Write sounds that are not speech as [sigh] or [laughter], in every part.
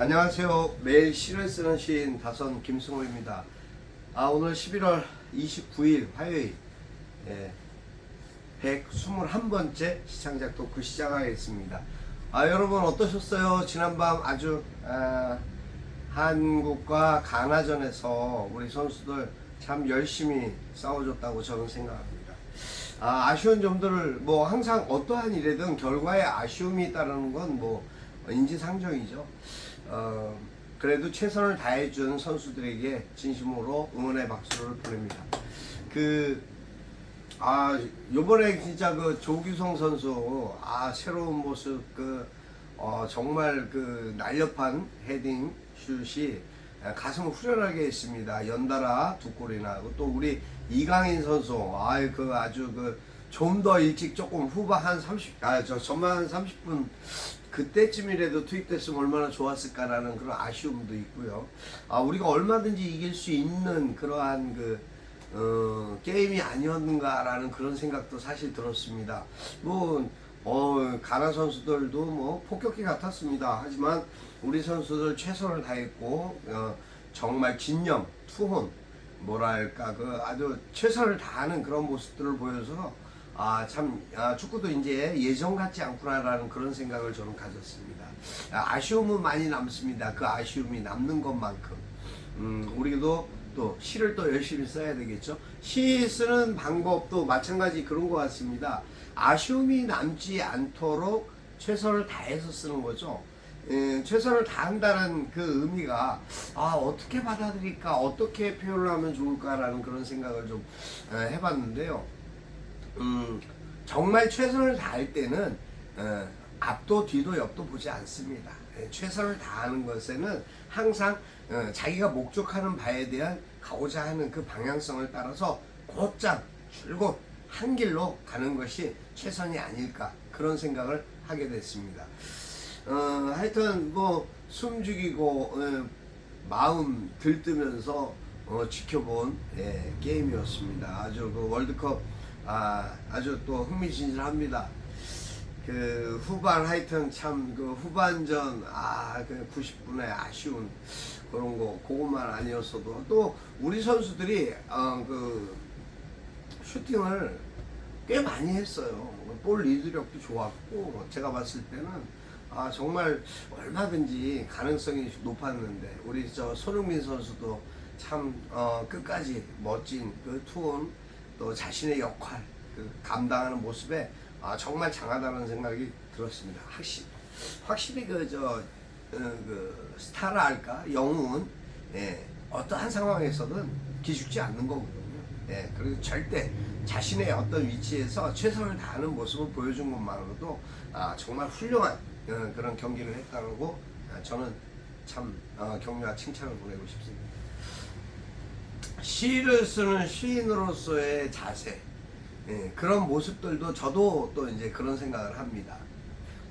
안녕하세요. 매일 시를 쓰는 시인 다선 김승호입니다. 아 오늘 11월 29일 화요일 예, 121번째 시창작 토크 시작하겠습니다. 아 여러분 어떠셨어요? 지난밤 아주 아, 한국과 가나전에서 우리 선수들 참 열심히 싸워줬다고 저는 생각합니다. 아, 아쉬운 점들을 뭐 항상 어떠한 일에든 결과에 아쉬움이 있다는 건 뭐 인지상정이죠. 어, 그래도 최선을 다해준 선수들에게 진심으로 응원의 박수를 보냅니다. 그, 아, 요번에 진짜 그 조규성 선수, 아, 새로운 모습, 그, 어, 정말 그 날렵한 헤딩 슛이 가슴을 후련하게 했습니다. 연달아 두 골이나. 또 우리 이강인 선수, 아이, 그 아주 그, 좀 더 일찍 조금 후반 한 30, 아, 저 전반 한 30분 그때쯤이라도 투입됐으면 얼마나 좋았을까라는 그런 아쉬움도 있고요. 아, 우리가 얼마든지 이길 수 있는 그러한 그, 어, 게임이 아니었는가라는 그런 생각도 사실 들었습니다. 뭐, 어, 가나 선수들도 뭐 폭격기 같았습니다. 하지만 우리 선수들 최선을 다했고, 어, 정말 진념, 투혼, 뭐랄까, 그 아주 최선을 다하는 그런 모습들을 보여서 아, 참, 아, 축구도 이제 예전 같지 않구나라는 그런 생각을 저는 가졌습니다. 아, 아쉬움은 많이 남습니다. 그 아쉬움이 남는 것만큼. 음, 우리도 또 시를 또 열심히 써야 되겠죠. 시 쓰는 방법도 마찬가지 그런 것 같습니다. 아쉬움이 남지 않도록 최선을 다해서 쓰는 거죠. 예, 최선을 다한다는 그 의미가 아 어떻게 받아들일까 어떻게 표현을 하면 좋을까라는 그런 생각을 좀 어, 해봤는데요. 음, 정말 최선을 다할 때는 어, 앞도 뒤도 옆도 보지 않습니다. 예, 최선을 다하는 것에는 항상 어, 자기가 목적하는 바에 대한 가고자 하는 그 방향성을 따라서 곧장 줄곧 한 길로 가는 것이 최선이 아닐까 그런 생각을 하게 됐습니다. 어, 하여튼 뭐 숨죽이고 어, 마음 들뜨면서 어, 지켜본 예, 게임이었습니다. 아주 그 월드컵 아, 아주 또 흥미진진합니다. 그 후반 하여튼 참 그 후반전 아그 90분의 아쉬운 그런 거 그것만 아니었어도 또 우리 선수들이 어 그 슈팅을 꽤 많이 했어요. 볼 리드력도 좋았고 제가 봤을 때는 아 정말 얼마든지 가능성이 높았는데 우리 저 손흥민 선수도 참 어, 끝까지 멋진 그 투혼 또 자신의 역할 그 감당하는 모습에 아, 정말 장하다는 생각이 들었습니다. 확실히 확실히 그저 어, 그 스타라 할까 영웅은 예, 어떠한 상황에서는 기죽지 않는 거거든요. 예, 그리고 절대 자신의 어떤 위치에서 최선을 다하는 모습을 보여준 것만으로도 아, 정말 훌륭한 어, 그런 경기를 했다고 아, 저는 참 어, 격려와 칭찬을 보내고 싶습니다. 시를 쓰는 시인으로서의 자세 예, 그런 모습들도 저도 또 이제 그런 생각을 합니다.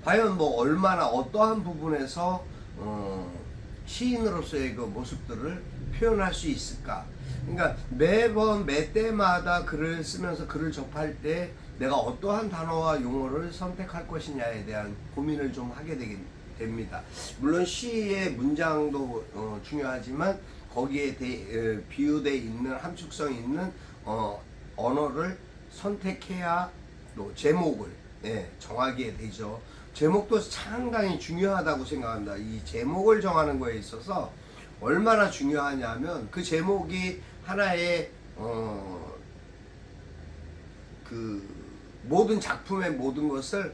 과연 뭐 얼마나 어떠한 부분에서 어, 시인으로서의 그 모습들을 표현할 수 있을까? 그러니까 매번 매 때마다 글을 쓰면서 글을 접할 때 내가 어떠한 단어와 용어를 선택할 것이냐에 대한 고민을 좀 하게 되긴 됩니다. 물론 시의 문장도 어, 중요하지만 거기에 대, 어, 비유돼 있는 함축성 있는 어, 언어를 선택해야 또 제목을 예, 정하게 되죠. 제목도 상당히 중요하다고 생각합니다. 이 제목을 정하는 거에 있어서 얼마나 중요하냐면 그 제목이 하나의 어, 그 모든 작품의 모든 것을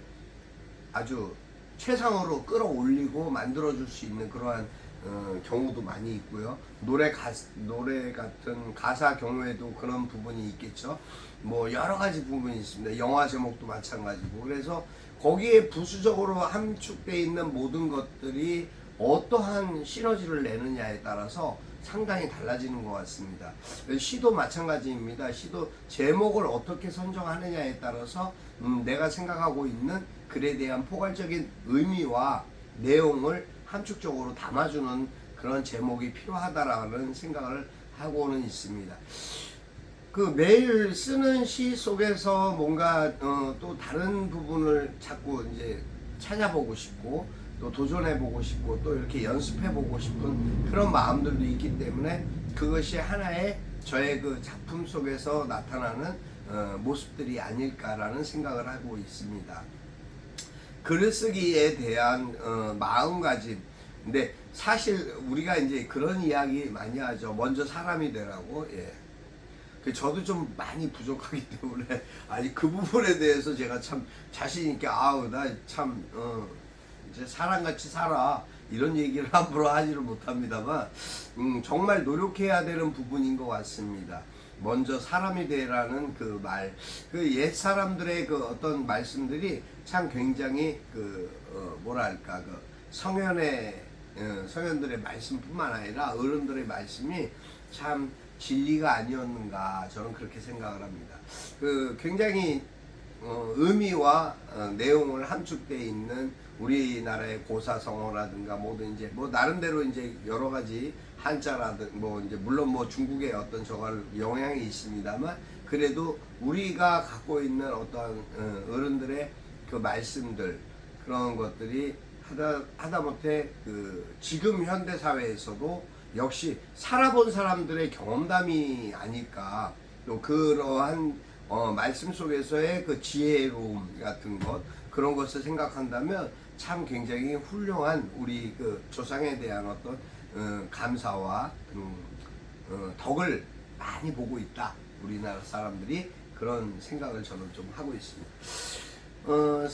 아주 최상으로 끌어올리고 만들어줄 수 있는 그러한 어, 경우도 많이 있고요. 노래 가 노래 같은 가사 경우에도 그런 부분이 있겠죠. 뭐 여러 가지 부분이 있습니다. 영화 제목도 마찬가지고 그래서 거기에 부수적으로 함축되어 있는 모든 것들이 어떠한 시너지를 내느냐에 따라서 상당히 달라지는 것 같습니다. 시도 마찬가지입니다. 시도 제목을 어떻게 선정하느냐에 따라서 음, 내가 생각하고 있는 글에 대한 포괄적인 의미와 내용을 함축적으로 담아주는 그런 제목이 필요하다라는 생각을 하고는 있습니다. 그 매일 쓰는 시 속에서 뭔가 어, 또 다른 부분을 자꾸 이제 찾아보고 싶고 또 도전해보고 싶고 또 이렇게 연습해보고 싶은 그런 마음들도 있기 때문에 그것이 하나의 저의 그 작품 속에서 나타나는 어, 모습들이 아닐까라는 생각을 하고 있습니다. 글쓰기에 대한 어, 마음가짐. 근데 사실 우리가 이제 그런 이야기 많이 하죠. 먼저 사람이 되라고. 예. 그 저도 좀 많이 부족하기 [laughs] 때문에 아니 그 부분에 대해서 제가 참 자신 있게 아우 나참 어, 이제 사람같이 살아 이런 얘기를 [laughs] 함부로 하지를 못합니다만 음, 정말 노력해야 되는 부분인 것 같습니다. 먼저 사람이 되라는 그 말, 그 옛 사람들의 그 어떤 말씀들이 참 굉장히 그 어, 뭐랄까 그 성현의 어, 성현들의 말씀뿐만 아니라 어른들의 말씀이 참 진리가 아니었는가 저는 그렇게 생각을 합니다. 그 굉장히 어, 의미와 어, 내용을 함축되어 있는 우리나라의 고사성어라든가 뭐든 이제 뭐 나름대로 이제 여러 가지 한자라든 뭐 이제 물론 뭐 중국의 어떤 저걸 영향이 있습니다만 그래도 우리가 갖고 있는 어떤 어, 어른들의 그 말씀들 그런 것들이 하다 하다못해 그 지금 현대 사회에서도 역시 살아본 사람들의 경험담이 아닐까. 또 그러한 어, 말씀 속에서의 그 지혜로움 같은 것 그런 것을 생각한다면 참 굉장히 훌륭한 우리 그 조상에 대한 어떤 어, 감사와 음, 어, 덕을 많이 보고 있다 우리나라 사람들이 그런 생각을 저는 좀 하고 있습니다. 어,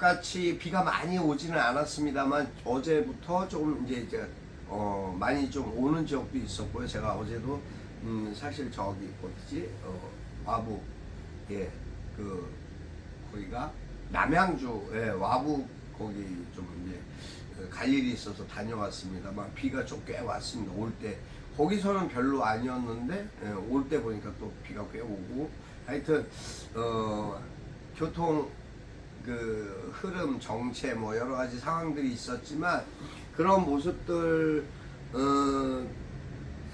생각같이 비가 많이 오지는 않았습니다만 어제부터 조금 이제 이제 어, 많이 좀 오는 지역도 있었고요. 제가 어제도 음, 사실 저기 어디지 어, 와부 예그 거기가 남양주 예, 와부 거기 좀 이제 그 갈 일이 있어서 다녀왔습니다만 비가 좀 꽤 왔습니다. 올 때 거기서는 별로 아니었는데 예, 올때 보니까 또 비가 꽤 오고 하여튼 어, 교통 그 흐름 정체 뭐 여러 가지 상황들이 있었지만 그런 모습들 어,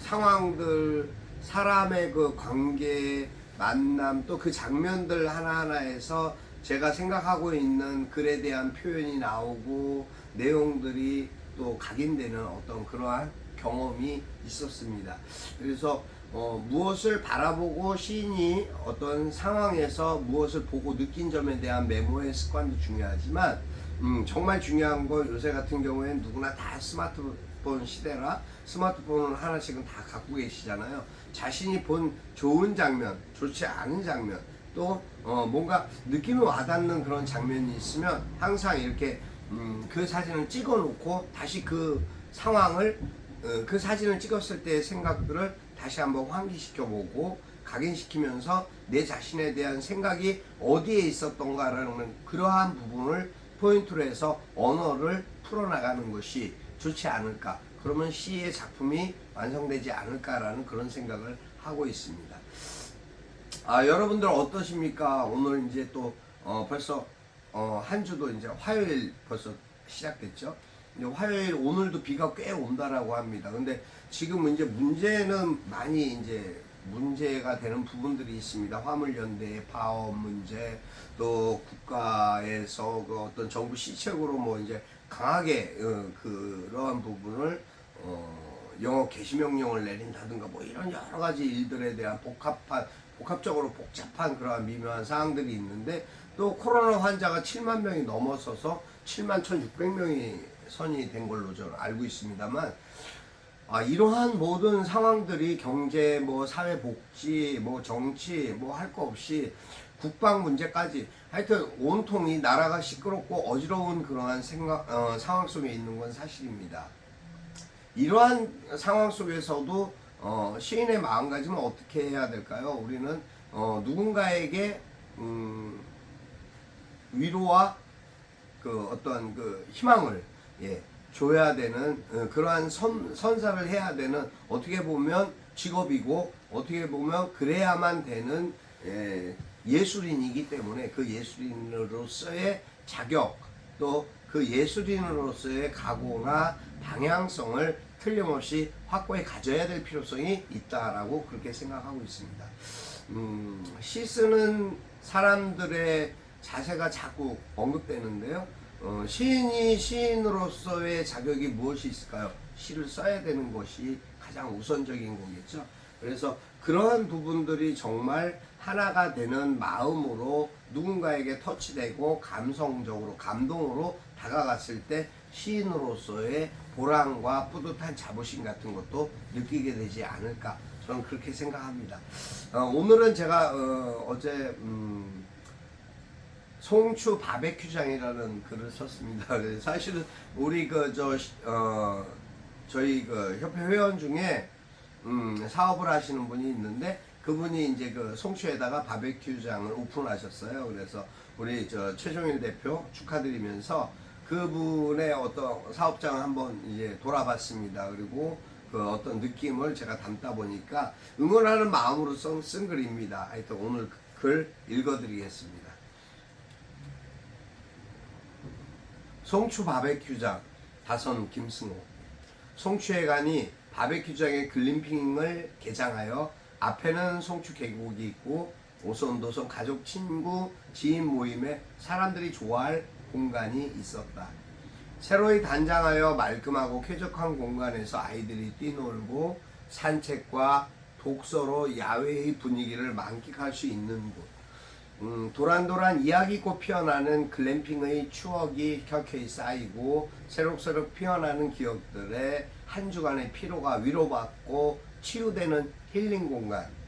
상황들 사람의 그 관계 만남 또 그 장면들 하나하나에서 제가 생각하고 있는 글에 대한 표현이 나오고 내용들이 또 각인되는 어떤 그러한 경험이 있었습니다. 그래서 어, 무엇을 바라보고 시인이 어떤 상황에서 무엇을 보고 느낀 점에 대한 메모의 습관도 중요하지만 음, 정말 중요한 건 요새 같은 경우에는 누구나 다 스마트폰 시대라 스마트폰을 하나씩은 다 갖고 계시잖아요. 자신이 본 좋은 장면, 좋지 않은 장면, 또 어, 뭔가 느낌이 와닿는 그런 장면이 있으면 항상 이렇게 음, 그 사진을 찍어 놓고 다시 그 상황을 어, 그 사진을 찍었을 때의 생각들을 다시 한번 환기시켜 보고 각인시키면서 내 자신에 대한 생각이 어디에 있었던가라는 그러한 부분을 포인트로 해서 언어를 풀어나가는 것이 좋지 않을까. 그러면 시의 작품이 완성되지 않을까라는 그런 생각을 하고 있습니다. 아, 여러분들 어떠십니까? 오늘 이제 또, 어, 벌써, 어, 한 주도 이제 화요일 벌써 시작됐죠? 이제 화요일 오늘도 비가 꽤 온다라고 합니다. 근데 지금 이제 문제는 많이 이제 문제가 되는 부분들이 있습니다. 화물연대 파업 문제, 또 국가에서 그 어떤 정부 시책으로 뭐 이제 강하게 어, 그러한 부분을 어, 영어 게시 명령을 내린다든가 뭐 이런 여러 가지 일들에 대한 복합한 복합적으로 복잡한 그러한 미묘한 사항들이 있는데 또 코로나 환자가 7만 명이 넘어서서 7만 1,600명이 선이 된 걸로 저는 알고 있습니다만 아, 이러한 모든 상황들이 경제, 뭐 사회 복지, 뭐 정치, 뭐 할 거 없이 국방 문제까지 하여튼 온통이 나라가 시끄럽고 어지러운 그러한 생각, 어, 상황 속에 있는 건 사실입니다. 이러한 상황 속에서도 어, 시인의 마음가짐은 어떻게 해야 될까요? 우리는 어, 누군가에게 음, 위로와 그 어떤 그 희망을 예, 줘야 되는 어, 그러한 선, 선사를 해야 되는 어떻게 보면 직업이고 어떻게 보면 그래야만 되는 예, 예술인이기 때문에 그 예술인으로서의 자격 또 그 예술인으로서의 각오나 방향성을 틀림없이 확고히 가져야 될 필요성이 있다라고 그렇게 생각하고 있습니다. 음, 시 쓰는 사람들의 자세가 자꾸 언급되는데요. 어, 시인이 시인으로서의 자격이 무엇이 있을까요? 시를 써야 되는 것이 가장 우선적인 거겠죠. 그래서 그러한 부분들이 정말 하나가 되는 마음으로 누군가에게 터치되고 감성적으로 감동으로 다가갔을 때 시인으로서의 보람과 뿌듯한 자부심 같은 것도 느끼게 되지 않을까 저는 그렇게 생각합니다. 어, 오늘은 제가 어, 제 음, 송추 바베큐장이라는 글을 썼습니다. [laughs] 사실은 우리 그저 어, 저희 그 협회 회원 중에 음, 사업을 하시는 분이 있는데 그분이 이제 그 송추에다가 바베큐장을 오픈하셨어요. 그래서 우리 저 최종일 대표 축하드리면서 그분의 어떤 사업장을 한번 이제 돌아봤습니다. 그리고 그 어떤 느낌을 제가 담다 보니까 응원하는 마음으로 쓴, 쓴 글입니다. 하여튼 오늘 그글 읽어드리겠습니다. 송추 바베큐장 다선 김승호 송추에 가니 바베큐장의 글램핑을 개장하여 앞에는 송추 계곡이 있고 오손도손 가족 친구 지인 모임에 사람들이 좋아할 공간이 있었다. 새로이 단장하여 말끔하고 쾌적한 공간에서 아이들이 뛰놀고 산책과 독서로 야외의 분위기를 만끽할 수 있는 곳. 음, 도란도란 이야기꽃 피어나는 글램핑의 추억이 켜켜이 쌓이고 새록새록 피어나는 기억들에 한 주간의 피로가 위로받고 치유되는 힐링 공간.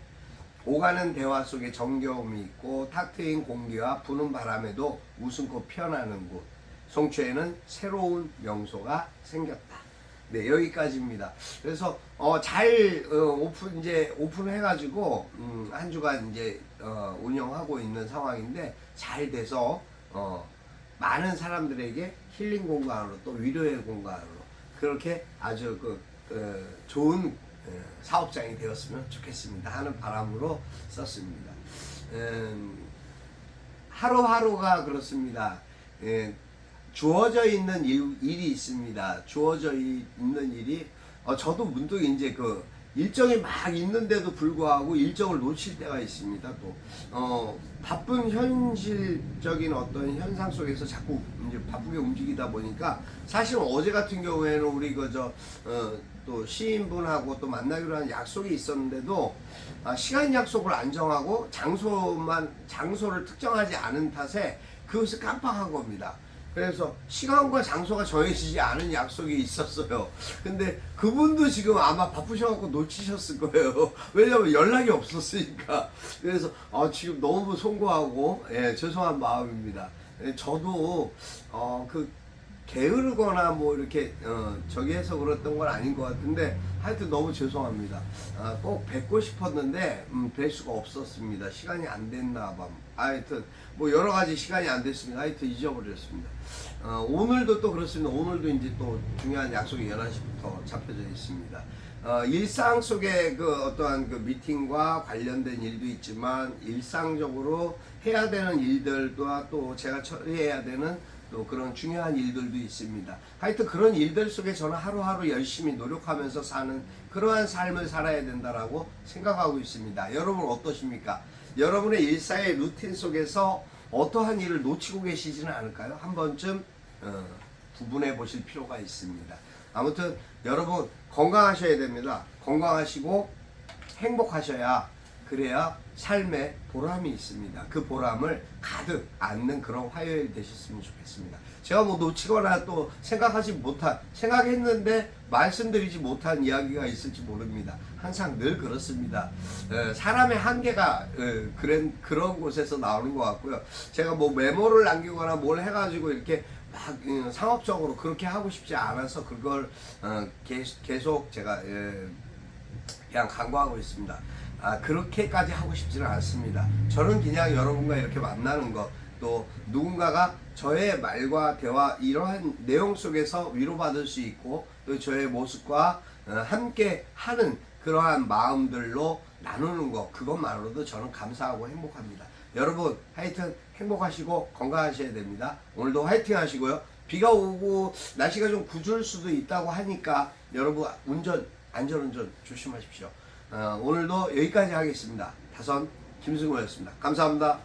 오가는 대화 속에 정겨움이 있고 탁 트인 공기와 부는 바람에도 웃음꽃 피어나는 곳. 송추에는 새로운 명소가 생겼다. 네 여기까지입니다. 그래서 어, 잘 어, 오픈 이제 오픈해가지고 음, 한 주간 이제 어, 운영하고 있는 상황인데 잘 돼서 어, 많은 사람들에게 힐링 공간으로 또 위로의 공간으로 그렇게 아주 그, 그 좋은 어, 사업장이 되었으면 좋겠습니다 하는 바람으로 썼습니다. 음, 하루하루가 그렇습니다. 예, 주어져 있는 일, 일이 있습니다. 주어져 이- 있는 일이 어, 저도 문득 이제 그 일정이 막 있는데도 불구하고 일정을 놓칠 때가 있습니다. 또 어, 바쁜 현실적인 어떤 현상 속에서 자꾸 이제 바쁘게 움직이다 보니까 사실 어제 같은 경우에는 우리 그저 어, 또 시인분하고 또 만나기로 한 약속이 있었는데도 아, 시간 약속을 안 정하고 장소만 장소를 특정하지 않은 탓에 그것을 깜빡한 겁니다. 그래서 시간과 장소가 정해지지 않은 약속이 있었어요. 근데 그분도 지금 아마 바쁘셔갖고 놓치셨을 거예요. [laughs] 왜냐면 연락이 없었으니까. 그래서 아, 지금 너무 송구하고 예, 죄송한 마음입니다. 예, 저도 어, 그 게으르거나 뭐 이렇게 어, 저기 해서 그랬던 건 아닌 것 같은데 하여튼 너무 죄송합니다. 아, 꼭 뵙고 싶었는데 음, 뵐 수가 없었습니다. 시간이 안 됐나 봐. 하여튼 뭐 여러 가지 시간이 안 됐습니다. 하여튼 잊어버렸습니다. 어, 오늘도 또 그렇습니다. 오늘도 이제 또 중요한 약속이 11시부터 잡혀져 있습니다. 어, 일상 속에 그 어떠한 그 미팅과 관련된 일도 있지만 일상적으로 해야 되는 일들과 또 제가 처리해야 되는 또 그런 중요한 일들도 있습니다. 하여튼 그런 일들 속에 저는 하루하루 열심히 노력하면서 사는 그러한 삶을 살아야 된다라고 생각하고 있습니다. 여러분 어떠십니까? 여러분의 일상의 루틴 속에서 어떠한 일을 놓치고 계시지는 않을까요? 한 번쯤 어, 구분해 보실 필요가 있습니다. 아무튼 여러분 건강하셔야 됩니다. 건강하시고 행복하셔야 그래야 삶에 보람이 있습니다. 그 보람을 가득 안는 그런 화요일 되셨으면 좋겠습니다. 제가 뭐 놓치거나 또 생각하지 못한, 생각했는데 말씀드리지 못한 이야기가 있을지 모릅니다. 항상 늘 그렇습니다. 에, 사람의 한계가 에, 그런, 그런 곳에서 나오는 것 같고요. 제가 뭐 메모를 남기거나 뭘 해가지고 이렇게 막 어, 상업적으로 그렇게 하고 싶지 않아서 그걸 어, 계- 계속 제가 에, 그냥 강구하고 있습니다. 아, 그렇게까지 하고 싶지는 않습니다. 저는 그냥 여러분과 이렇게 만나는 것, 또 누군가가 저의 말과 대화, 이러한 내용 속에서 위로받을 수 있고, 또 저의 모습과 어, 함께 하는 그러한 마음들로 나누는 것, 그것만으로도 저는 감사하고 행복합니다. 여러분, 하여튼 행복하시고 건강하셔야 됩니다. 오늘도 화이팅 하시고요. 비가 오고 날씨가 좀 구줄 수도 있다고 하니까 여러분 운전, 안전운전 조심하십시오. 어, 오늘도 여기까지 하겠습니다. 다선 김승호였습니다. 감사합니다.